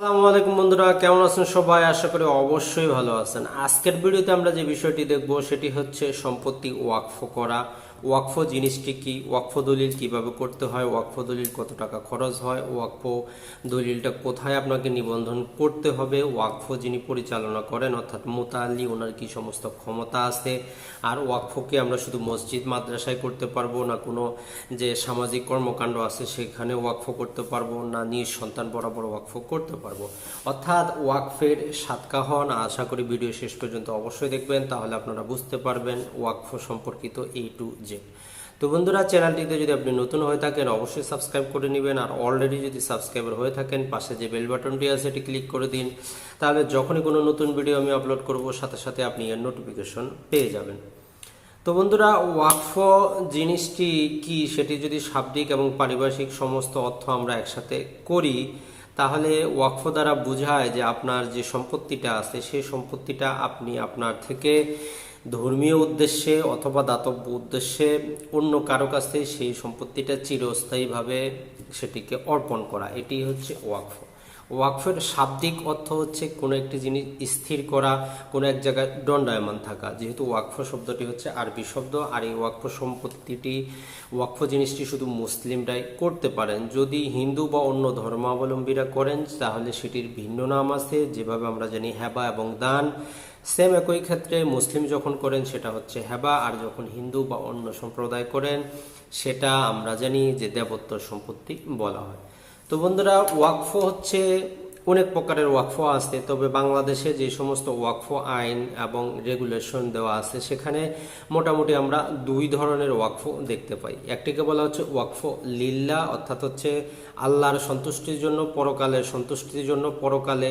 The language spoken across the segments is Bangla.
আসসালামু আলাইকুম বন্ধুরা, কেমন আছেন সবাই? আশা করি অবশ্যই ভালো আছেন। আজকের ভিডিওতে আমরা যে বিষয়টি দেখব, সেটি হচ্ছে সম্পত্তি ওয়াকফ করা। ওয়াকফ জিনিসটি কি? ওয়াকফ দলিল কীভাবে করতে হয়? ওয়াকফ দলিল কত টাকা খরচ হয়? ওয়াকফ দলিলটা কোথায় আপনাকে নিবন্ধন করতে হবে? ওয়াকফ যিনি পরিচালনা করেন, অর্থাৎ মোতাল্লি ওনার কি সমস্ত ক্ষমতা আছে? আর ওয়াকফকে আমরা শুধু মসজিদ, মাদ্রাসায় করতে পারব না কোনো যে সামাজিক কর্মকাণ্ড আছে সেখানে ওয়াকফ করতে পারব না, নিজ সন্তান বরাবর ওয়াকফ করতে পারব? অর্থাৎ ওয়াকফের সাতকা হন, আশা করি ভিডিও শেষ পর্যন্ত অবশ্যই দেখবেন, তাহলে আপনারা বুঝতে পারবেন ওয়াকফ সম্পর্কিত এই টু জেড তো বন্ধুরা, চ্যানেলটিতে যদি আপনি নতুন হয়ে থাকেন, অবশ্যই সাবস্ক্রাইব করে নেবেন। আর অলরেডি যদি সাবস্ক্রাইবার হয়ে থাকেন, পাশে যে বেল বাটনটি আছে, এটি ক্লিক করে দিন। তাহলে যখনই কোনো নতুন ভিডিও আমি আপলোড করব, সাথে সাথে আপনি এর নোটিফিকেশন পেয়ে যাবেন। তো বন্ধুরা, ওয়াকফ জিনিসটি কি? সেটি যদি শাব্দিক এবং পারিভাষিক সমস্ত অর্থ আমরা একসাথে করি, তাহলে ওয়াকফ দ্বারা বোঝায় যে আপনার যে সম্পত্তিটা আছে, সেই সম্পত্তিটা আপনি আপনার থেকে ধর্মীয় উদ্দেশ্যে অথবা দাতব্য উদ্দেশ্যে অন্য কারও কাছে সেই সম্পত্তিটা চিরস্থায়ীভাবে সেটিকে অর্পণ করা, এটি হচ্ছে ওয়াকফ। ওয়াকফের শাব্দিক অর্থ হচ্ছে কোনো একটি জিনিস স্থির করা, কোনো এক জায়গায় দণ্ডায়মান থাকা। যেহেতু ওয়াকফ শব্দটি হচ্ছে আরবি শব্দ, আর এই ওয়াকফ সম্পত্তিটি, ওয়াকফ জিনিসটি শুধু মুসলিমরাই করতে পারেন। যদি হিন্দু বা অন্য ধর্মাবলম্বীরা করেন, তাহলে সেটির ভিন্ন নাম আছে। যেভাবে আমরা জানি হেবা এবং দান, সেম একই ক্ষেত্রে মুসলিম যখন করেন, সেটা হচ্ছে হেবা। আর যখন হিন্দু বা অন্য সম্প্রদায় করেন, সেটা আমরা জানি যে দেবত্ব সম্পত্তি বলা হয়। তো বন্ধুরা, ওয়াকফ হচ্ছে অনেক প্রকারের ওয়াকফ আছে, তবে বাংলাদেশে যে সমস্ত ওয়াকফ আইন এবং রেগুলেশন দেওয়া আছে, সেখানে মোটামুটি আমরা দুই ধরনের ওয়াকফ দেখতে পাই। একটিকে বলা হচ্ছে ওয়াকফ লিল্লা, অর্থাৎ হচ্ছে আল্লাহর সন্তুষ্টির জন্য, পরকালের সন্তুষ্টির জন্য, পরকালে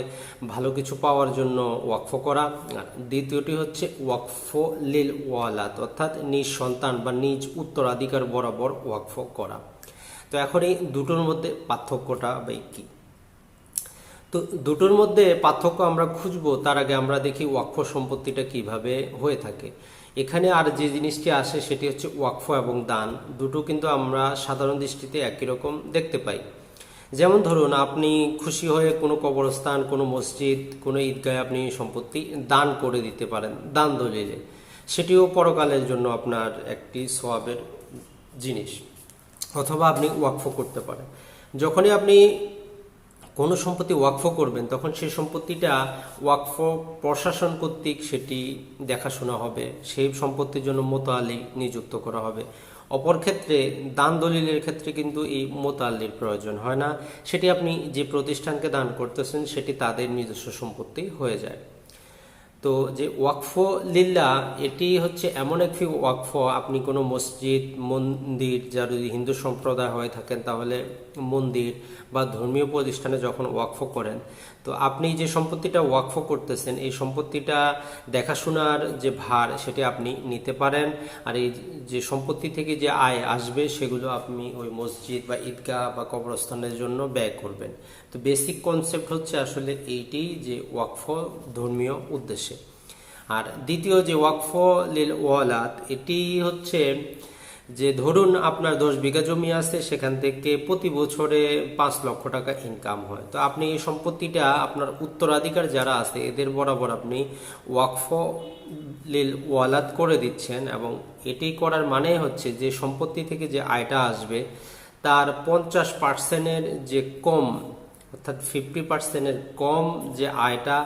ভালো কিছু পাওয়ার জন্য ওয়াকফ করা। আর দ্বিতীয়টি হচ্ছে ওয়াকফ লিল ওয়ালাত অর্থাৎ নিজ সন্তান বা নিজ উত্তরাধিকার বরাবর ওয়াকফ করা। তো এখন এই দুটোর মধ্যে পার্থক্যটা বা কি? তো দুটোর মধ্যে পার্থক্য আমরা খুঁজবো, তার আগে আমরা দেখি ওয়াক্ফ সম্পত্তিটা কীভাবে হয়ে থাকে। এখানে আর যে জিনিসটি আসে সেটি হচ্ছে ওয়াকফ এবং দান। দুটো কিন্তু আমরা সাধারণ দৃষ্টিতে একই রকম দেখতে পাই। যেমন ধরুন, আপনি খুশি হয়ে কোনো কবরস্থান, কোনো মসজিদ, কোনো ঈদগাহে আপনি সম্পত্তি দান করে দিতে পারেন, দান দলিলে। সেটিও পরকালের জন্য আপনার একটি সোয়াবের জিনিস। অথবা আপনি ওয়াকফ করতে পারেন। যখনই আপনি কোনো সম্পত্তি ওয়াকফ করবেন, তখন সেই সম্পত্তিটা ওয়াকফ প্রশাসন কর্তৃক সেটি দেখাশোনা হবে, সেই সম্পত্তির জন্য মোতালি নিযুক্ত করা হবে। অপর ক্ষেত্রে দান দলিলের ক্ষেত্রে কিন্তু এই মোতাল্লির প্রয়োজন হয় না। সেটি আপনি যে প্রতিষ্ঠানকে দান করতেছেন, সেটি তাদের নিজস্ব সম্পত্তি হয়ে যায়। তো যে ওয়াকফ লিল্লা, এটি হচ্ছে এমন একটি ওয়াকফ। আপনি কোনো মসজিদ, মন্দির যা যদি হিন্দু সম্প্রদায় হয়ে থাকেন, তাহলে মন্দির বা ধর্মীয় প্রতিষ্ঠানে যখন ওয়াকফ করেন তো আপনি যে সম্পত্তিটা ওয়াকফ করতেছেন, এই সম্পত্তিটা দেখাশোনার যে ভার সেটি আপনি নিতে পারেন। আর এই যে সম্পত্তি থেকে যে আয় আসবে, সেগুলো আপনি ওই মসজিদ বা ঈদগাহ বা কবরস্থানের জন্য ব্যয় করবেন। তো বেসিক কনসেপ্ট হচ্ছে আসলে এইটি যে ওয়াকফ ধর্মীয় উদ্দেশ্যে। আর দ্বিতীয় যে ওয়াকফ লিল ওয়ালাত এটি হচ্ছে যে ধরুন আপনার দশ বিঘা জমি আছে, সেখান থেকে প্রতি বছরে পাঁচ লক্ষ টাকা ইনকাম হয়। তো আপনি এই সম্পত্তিটা আপনার উত্তরাধিকার যারা আছে, এদের বরাবর আপনি ওয়াকফ লিল ওয়ালাত করে দিচ্ছেন এবং এটি করার মানে হচ্ছে যে সম্পত্তি থেকে যে আয়টা আসবে, তার পঞ্চাশ পার্সেন্টের যে কম, অর্থাৎ ফিফটি পার্সেন্টের কম যে আয়টা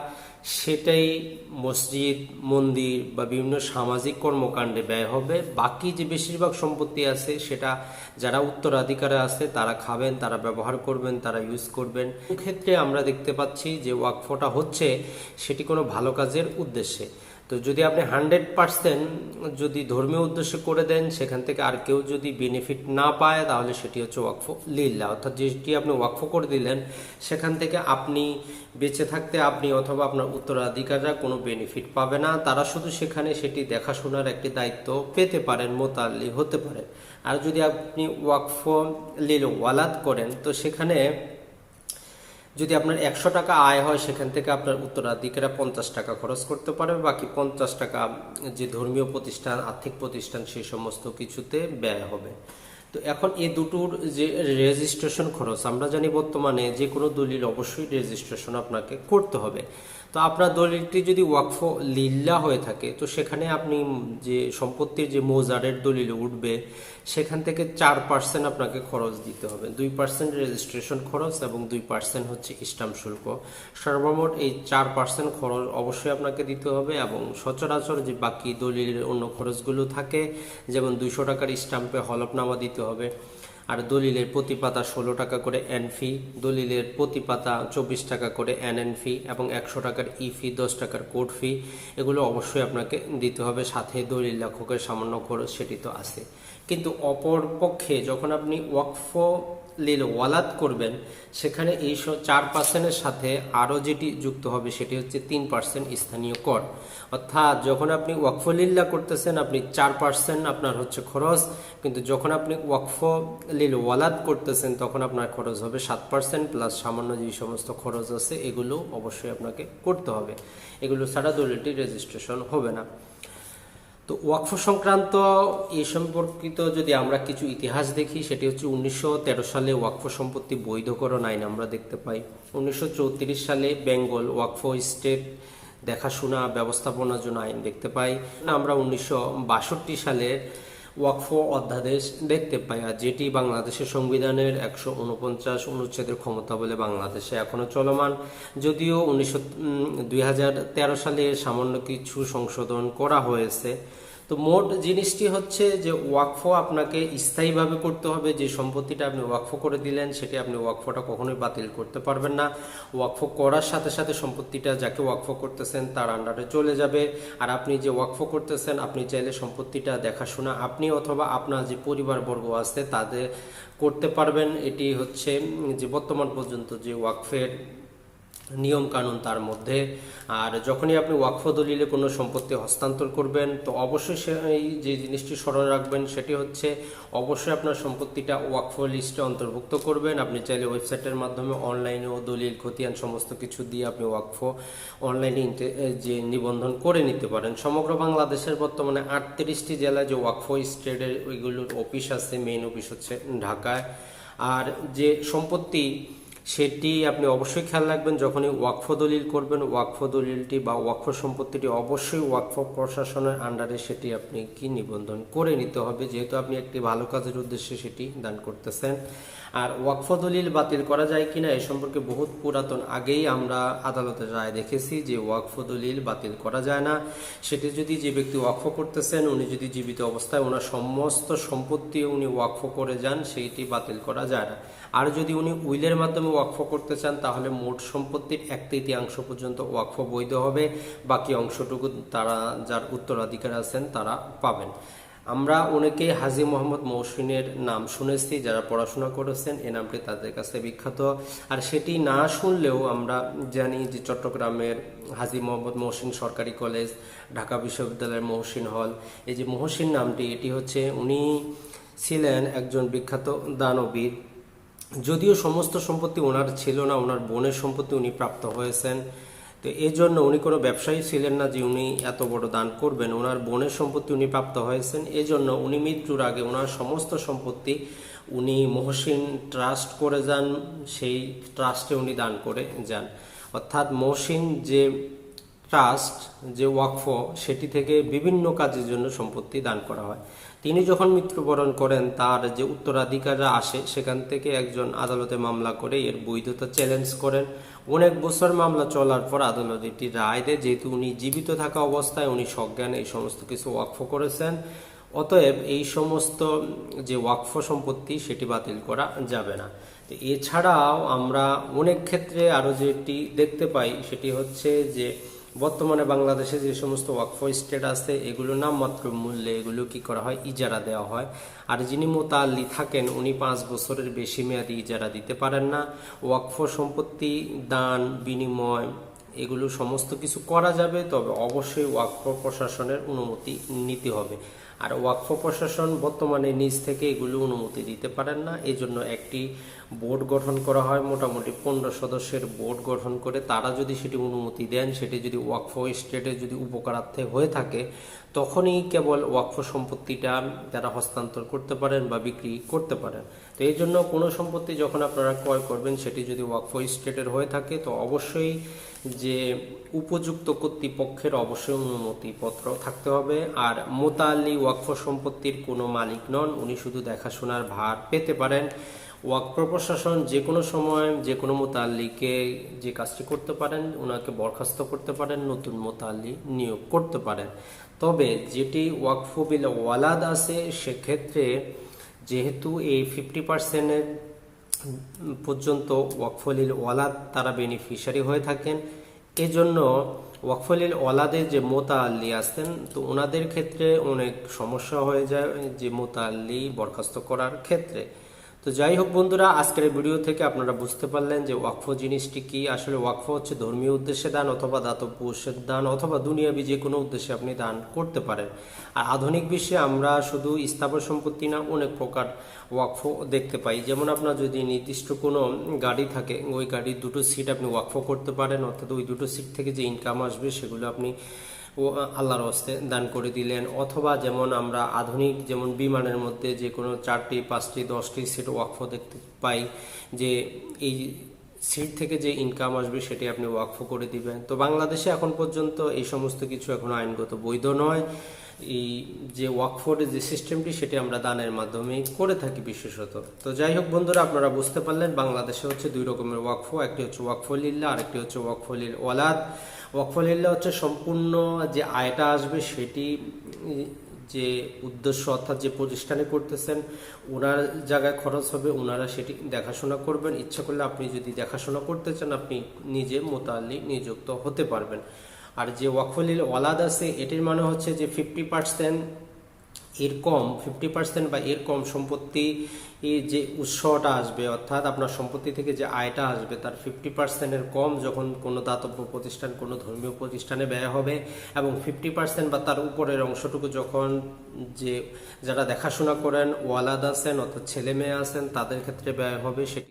সেটাই মসজিদ, মন্দির বা বিভিন্ন সামাজিক কর্মকাণ্ডে ব্যয় হবে। বাকি যে বেশিরভাগ সম্পত্তি আছে, সেটা যারা উত্তরাধিকারে আছে, তারা খাবেন, তারা ব্যবহার করবেন, তারা ইউজ করবেন। ক্ষেত্রে আমরা দেখতে পাচ্ছি যে ওয়াকফটা হচ্ছে, সেটি কোনো ভালো কাজের উদ্দেশ্যে। তো যদি আপনি হান্ড্রেড পার্সেন্ট যদি ধর্মীয় উদ্দেশ্যে করে দেন, সেখান থেকে আর কেউ যদি বেনিফিট না পায়, তাহলে সেটি হচ্ছে ওয়াকফ লিল্লা। অর্থাৎ যেটি আপনি ওয়াকফ করে দিলেন, সেখান থেকে আপনি বেঁচে থাকতে আপনি অথবা আপনার উত্তরাধিকাররা কোনো বেনিফিট পাবে না। তারা শুধু সেখানে সেটি দেখাশোনার একটি দায়িত্ব পেতে পারেন মোতাল্লি হতে পারে আর যদি আপনি ওয়াকফ লিল ওয়ালাদ করেন, তো সেখানে যদি আপনার একশো টাকা আয় হয়, সেখান থেকে আপনার উত্তরাধিকারা পঞ্চাশ টাকা খরচ করতে পারবে বাকি পঞ্চাশ টাকা যে ধর্মীয় প্রতিষ্ঠান, আর্থিক প্রতিষ্ঠান, সেই সমস্ত কিছুতে ব্যয় হবে। তো এখন এই দুটোর যে রেজিস্ট্রেশন খরচ, আমরা জানি বর্তমানে যে কোনো দলিল অবশ্যই রেজিস্ট্রেশন আপনাকে করতে হবে। তো আপনার দলিলটি যদি ওয়াকফ লিল্লা হয়ে থাকে, তো সেখানে আপনি যে সম্পত্তির যে মোজারের দলিল উঠবে, সেখান থেকে চার পার্সেন্ট আপনাকে খরচ দিতে হবে। দুই পার্সেন্ট রেজিস্ট্রেশন খরচ এবং দুই পার্সেন্ট হচ্ছে স্টাম্প শুল্ক। সর্বমোট এই চার পার্সেন্ট খরচ অবশ্যই আপনাকে দিতে হবে এবং সচরাচর যে বাকি দলিলের অন্য খরচগুলো থাকে, যেমন দুইশো টাকার স্টাম্পে হলফনামা দিতে হবে আর দলিলের প্রতি পাতা ষোলো টাকা করে এন ফি, দলিলের প্রতি পাতা চব্বিশ টাকা করে এন ফি এবং একশো টাকার ই ফি, দশ টাকার কোর্ট ফি, এগুলো অবশ্যই আপনাকে দিতে হবে। সাথে দলিল লেখকের সামান্য খরচ সেটি তো আছে। কিন্তু অপর পক্ষে যখন আপনি ওয়াকফ লিল ওয়ালাদ করবেন, সেখানে এই চার পার্সেন্টের সাথে আরও যেটি যুক্ত হবে সেটি হচ্ছে তিন পার্সেন্ট স্থানীয় কর। অর্থাৎ যখন আপনি ওয়াকফ লিল্লা করতেছেন, আপনি চার পার্সেন্ট আপনার হচ্ছে খরচ, কিন্তু যখন আপনি ওয়াকফ লিল ওয়ালাদ করতেছেন, তখন আপনার খরচ হবে সাত পার্সেন্ট প্লাস সামান্য যে সমস্ত খরচ আছে, এগুলো অবশ্যই আপনাকে করতে হবে। এগুলো ছাড়া দলিলটি রেজিস্ট্রেশন হবে না। তো ওয়াকফ সংক্রান্ত এ সম্পর্কিত যদি আমরা কিছু ইতিহাস দেখি, সেটি হচ্ছে উনিশশো তেরো সালে ওয়াকফ সম্পত্তি বৈধকরণ আইন আমরা দেখতে পাই। উনিশশো চৌত্রিশ সালে বেঙ্গল ওয়াকফ স্টেট দেখাশোনা ব্যবস্থাপনার জন্য আইন দেখতে পাই। আমরা উনিশশো সালে ওয়াকফ অধ্যাদেশ দেখতে পাই। আর যেটি বাংলাদেশের সংবিধানের একশো উনপঞ্চাশ অনুচ্ছেদের ক্ষমতা বলে বাংলাদেশে এখনও চলমান। যদিও উনিশশো দুই সালে সামান্য কিছু সংশোধন করা হয়েছে। তো মোট জিনিসটি হচ্ছে যে ওয়াকফ আপনাকে স্থায়ীভাবে করতে হবে। যে সম্পত্তিটা আপনি ওয়াকফ করে দিলেন, সেটি আপনি ওয়াকফটা কখনোই বাতিল করতে পারবেন না। ওয়াকফ করার সাথে সাথে সম্পত্তিটা যাকে ওয়াকফ করতেছেন, তার আন্ডারে চলে যাবে। আর আপনি যে ওয়াকফ করতেছেন, আপনি চাইলে সম্পত্তিটা দেখাশোনা আপনি অথবা আপনার যে পরিবারবর্গ আছে, তাদের করতে পারবেন। এটি হচ্ছে যে বর্তমান পর্যন্ত যে ওয়াকফের নিয়ম কানুন তার মধ্যে। আর যখনই আপনি ওয়াকফ দলিলে কোনো সম্পত্তি হস্তান্তর করবেন, তো অবশ্যই সেই যে জিনিসটি স্মরণ রাখবেন, সেটি হচ্ছে অবশ্যই আপনার সম্পত্তিটা ওয়াকফ লিস্টে অন্তর্ভুক্ত করবেন। আপনি চাইলে ওয়েবসাইটের মাধ্যমে অনলাইনেও দলিল, খতিয়ান সমস্ত কিছু দিয়ে আপনি ওয়াকফ অনলাইনে যে নিবন্ধন করে নিতে পারেন। সমগ্র বাংলাদেশের বর্তমানে আটত্রিশটি জেলায় যে ওয়াকফ স্টেটের ওইগুলোর অফিস আছে, মেইন অফিস হচ্ছে ঢাকায়। আর যে সম্পত্তি সেটি আপনি অবশ্যই খেয়াল রাখবেন, যখনই ওয়াকফ দলিল করবেন, ওয়াকফ দলিলটি বা ওয়াকফ সম্পত্তিটি অবশ্যই ওয়াকফ প্রশাসনের আন্ডারে সেটি আপনি কি নিবন্ধন করে নিতে হবে, যেহেতু আপনি একটি ভালো কাজের উদ্দেশ্যে সেটি দান করতেছেন। আর ওয়াকফ দলিল বাতিল করা যায় কিনা এ সম্পর্কে বহুত পুরাতন আগেই আমরা আদালতে রায় দেখেছি যে ওয়াকফ দলিল বাতিল করা যায় না। সেটি যদি যে ব্যক্তি ওয়াকফ করতেছেন, উনি যদি জীবিত অবস্থায় ওনার সমস্ত সম্পত্তি উনি ওয়াকফ করে যান, সেইটি বাতিল করা যায় না। আর যদি উনি উইলের মাধ্যমে ওয়াকফ করতে চান, তাহলে মোট সম্পত্তির এক তৃতীয়াংশ পর্যন্ত ওয়াকফ বৈধ হবে। বাকি অংশটুকু তারা, যার উত্তরাধিকার আছেন, তারা পাবেন। আমরা অনেকেই হাজি মোহাম্মদ মৌসিনের নাম শুনেছি, যারা পড়াশোনা করেছেন, এ নামটি তাদের কাছে বিখ্যাত। আর সেটি না শুনলেও আমরা জানি যে চট্টগ্রামের হাজি মোহাম্মদ মহসিন সরকারি কলেজ, ঢাকা বিশ্ববিদ্যালয়ের মহসিন হল। এই যে মহসিন নামটি, এটি হচ্ছে উনি ছিলেন একজন বিখ্যাত দানবীর। যদিও সমস্ত সম্পত্তি ওনার ছিল না, ওনার বোনের সম্পত্তি উনি প্রাপ্ত হয়েছেন। তো এই জন্য উনি কোনো ব্যবসায়ী ছিলেন না যে উনি এত বড় দান করবেন। ওনার বোনের সম্পত্তি উনি প্রাপ্ত হয়েছেন। এই জন্য উনি মৃত্যুর আগে ওনার সমস্ত সম্পত্তি উনি মহসিন ট্রাস্ট করে যান, সেই ট্রাস্টে উনি দান করে যান। অর্থাৎ মহসিন যে ট্রাস্ট, যে ওয়াকফ, সেটি থেকে বিভিন্ন কাজের জন্য সম্পত্তি দান করা হয়। তিনি যখন মৃত্যুবরণ করেন, তার যে উত্তরাধিকাররা আসে, সেখান থেকে একজন আদালতে মামলা করে, এর বৈধতা চ্যালেঞ্জ করেন। অনেক বছর মামলা চলার পর আদালত একটি রায় দেয়, যেহেতু উনি জীবিত থাকা অবস্থায় উনি সজ্ঞানে এই সমস্ত কিছু ওয়াকফ করেছেন। অতএব এই সমস্ত যে ওয়াকফ সম্পত্তি, সেটি বাতিল করা যাবে না। তো এছাড়াও আমরা অনেক ক্ষেত্রে আরও যেটি দেখতে পাই, সেটি হচ্ছে যে বর্তমানে বাংলাদেশে যে সমস্ত ওয়াকফ স্টেট আছে এগুলো নামমাত্র মূল্যে এগুলো কি করা হয়? ইজারা দেওয়া হয়। আর যিনি মোতাল্লি থাকেন, উনি পাঁচ বছরের বেশি মেয়াদি ইজারা দিতে পারেন না। ওয়াকফ সম্পত্তি, দান, বিনিময়, এগুলো সমস্ত কিছু করা যাবে, তবে অবশ্যই ওয়াকফ প্রশাসনের অনুমতি নিতে হবে। আর ওয়াকফ প্রশাসন বর্তমানে নিজ থেকে এগুলো অনুমতি দিতে পারেন না। এই জন্য একটি বোর্ড গঠন করা হয়। মোটামুটি পনেরো সদস্যের বোর্ড গঠন করে তারা যদি সেটি অনুমতি দেন, সেটি যদি ওয়াকফ স্টেটে যদি উপকারার্থে হয়ে থাকে, তখনই কেবল ওয়াকফ সম্পত্তিটা তারা হস্তান্তর করতে পারেন বা বিক্রি করতে পারেন। তো এই জন্য কোনো সম্পত্তি যখন আপনারা ক্রয় করবেন, সেটি যদি ওয়াকফ স্টেটের হয়ে থাকে, তো অবশ্যই যে উপযুক্ত কর্তৃপক্ষের অবশ্যই অনুমতিপত্র থাকতে হবে। আর মোতাল্লি ওয়াকফ সম্পত্তির কোনো মালিক নন, উনি শুধু দেখাশোনার ভার পেতে পারেন। ওয়াকফ প্রশাসন যে কোনো সময়, যে কোনো মোতাল্লিকে যে কাজটি করতে পারেন ওনাকে বরখাস্ত করতে পারেন, নতুন মোতাল্লি নিয়োগ করতে পারেন। তবে যেটি ওয়াকফ বিল ওয়ালাদ আছে, সেক্ষেত্রে যেহেতু এই ফিফটি পার্সেন্টের পর্যন্ত ওয়াকফলিল ওয়ালাদ, তারা বেনিফিশিয়ারি হয়ে থাকেন। এজন্য ওয়াকফলিল ওয়ালাদের যে মোতা আল্লি আসতেন তো ওনাদের ক্ষেত্রে অনেক সমস্যা হয়ে যায় যে মোতা আল্লি বরখাস্ত করার ক্ষেত্রে। তো যাই হোক বন্ধুরা, আজকের ভিডিও থেকে আপনারা বুঝতে পারলেন যে ওয়াকফ জিনিসটি কি। আসলে ওয়াকফ হচ্ছে ধর্মীয় উদ্দেশ্যে দান অথবা দাতব্য উদ্দেশ্যে দান অথবা দুনিয়াবি যে কোনো উদ্দেশ্যে আপনি দান করতে পারেন। আর আধুনিক বিশ্বে আমরা শুধু স্থাবর সম্পত্তি না, অনেক প্রকার ওয়াকফ দেখতে পাই। যেমন আপনার যদি নির্দিষ্ট কোনো গাড়ি থাকে, ওই গাড়ির দুটো সিট আপনি ওয়াকফ করতে পারেন, অর্থাৎ ওই দুটো সিট থেকে যে ইনকাম আসবে, সেগুলো আপনি ও আল্লাহর হস্তে দান করে দিলেন। অথবা যেমন আমরা আধুনিক যেমন বিমানের মধ্যে যে কোনো চারটি, পাঁচটি, দশটি সিট ওয়াকফ দেখতে পাই যে এই সিট থেকে যে ইনকাম আসবে সেটি আপনি ওয়াকফ করে দিবেন। তো বাংলাদেশে এখন পর্যন্ত এই সমস্ত কিছু এখন আইনগত বৈধ নয়। এই যে ওয়াকফোর্ড যে সিস্টেমটি সেটি আমরা দানের মাধ্যমে করে থাকি বিশেষত। তো যাই হোক বন্ধুরা, আপনারা বুঝতে পারলেন বাংলাদেশে হচ্ছে দুই রকমের ওয়াকফো। একটি হচ্ছে ওয়াকফলিল্লা আর একটি হচ্ছে ওয়াকফলিল ওয়ালাদ। ওয়াকফলিল্লা হচ্ছে সম্পূর্ণ যে আয়টা আসবে সেটি, যে উদ্দেশ্য অর্থাৎ যে প্রতিষ্ঠানে করতেছেন, ওনার জায়গায় খরচ হবে, ওনারা সেটি দেখাশোনা করবেন। ইচ্ছা করলে আপনি যদি দেখাশোনা করতে চান, আপনি নিজে মোতালি নিযুক্ত হতে পারবেন। আর যে ওয়াকফলিল ওয়ালাদ আছে, এটির মানে হচ্ছে যে ফিফটি পার্সেন্ট এর কম ফিফটি পার্সেন্ট বা এর কম সম্পত্তি যে উৎসটা আসবে, অর্থাৎ আপনার সম্পত্তি থেকে যে আয়টা আসবে, তার ফিফটি পার্সেন্টের কম যখন কোনো দাতব্য প্রতিষ্ঠান, কোনো ধর্মীয় প্রতিষ্ঠানে ব্যয় হবে এবং ফিফটি পার্সেন্ট বা তার উপরের অংশটুকু যখন যে যারা দেখাশোনা করেন, ওয়ালাদ আছেন অর্থাৎ ছেলে মেয়ে আছেন, তাদের ক্ষেত্রে ব্যয় হবে সেটি